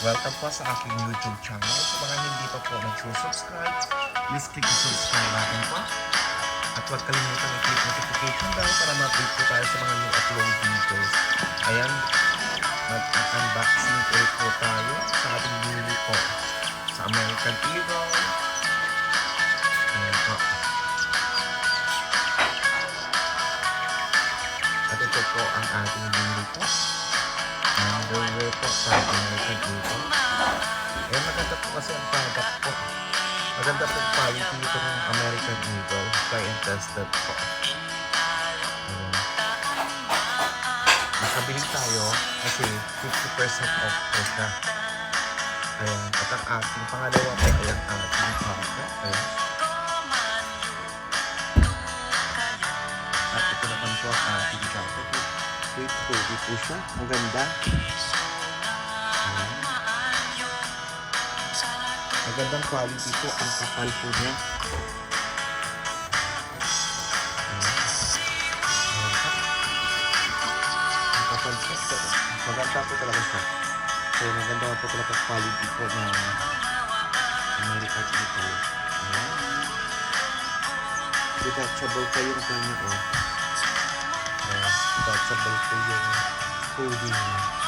Welcome po sa aking YouTube channel. Sa mga hindi pa po nagsusubscribe, please click the subscribe button po. At huwag kalimutan i-click notification bell para ma-update po tayo sa mga new upload videos. Ayan, mag-unboxing ulit po tayo sa ating binili po sa American Eagle. Ayan po. At ito po ang ating binili po. Underwear po sa American Eagle. Ayan, maganda po kasi ang product po. Maganda po quality itong American Eagle. Try and tested po. Ayan. Nakabili tayo kasi 50% off po siya. Ayan. At ang ating pangalawa po ay ang ating pangko. Ayan. At ito naman po ang ating. Sweet fruity po siya. Ang ganda. Magandang quality po. Ang kapal po niya. Ang kapal po. Maganda po talaga siya. So, maganda po talaga quality po na American Eagle. Ayan. Detachable pa yung kanya, oh. Detachable po yung hoodie niya.